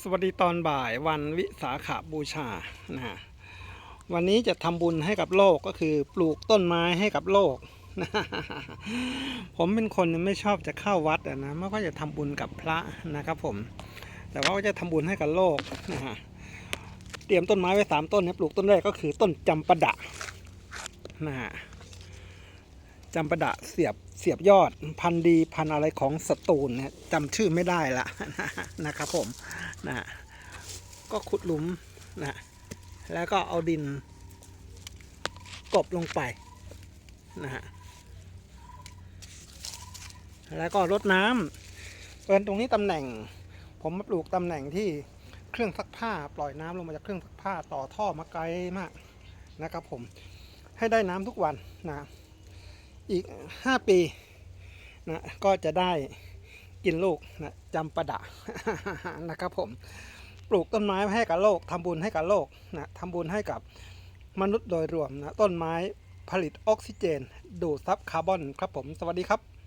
สวัสดีตอนบ่ายวันวิสาขาบูชานะฮะวันนี้จะทำบุญให้กับโลกก็คือปลูกต้นไม้ให้กับโลกนะผมเป็นคนไม่ชอบจะเข้าวัดนะไม่ค่อยจะทำบุญกับพระนะครับผม แต่ว่าจะทำบุญให้กับโลกนะฮะเตรียมต้นไม้ไว้สามต้นนะปลูกต้นแรกก็คือต้นจำปะดะนะฮะ จำประดะเสียบเสียบยอด พันธุ์ดีพันธุ์อะไรของสตูลเนี่ยจำชื่อไม่ได้ละนะครับผมนะก็ขุดหลุมนะแล้วก็เอาดิน กบลงไปนะฮะแล้วก็รดน้ำเอินตรงนี้ตำแหน่ง ผมมาปลูกตำแหน่งที่เครื่องซักผ้าปล่อยน้ำลงมาจากเครื่องซักผ้าต่อท่อมาไกลมากนะครับผมให้ได้น้ำทุกวันนะ อีก 5 ปีนะก็จะได้กินลูกนะจำปะดะนะครับผมปลูกต้นไม้ให้กับโลกทำบุญให้กับโลกนะทำบุญให้กับมนุษย์โดยรวมนะต้นไม้ผลิตออกซิเจน ดูดซับคาร์บอนครับผม สวัสดีครับ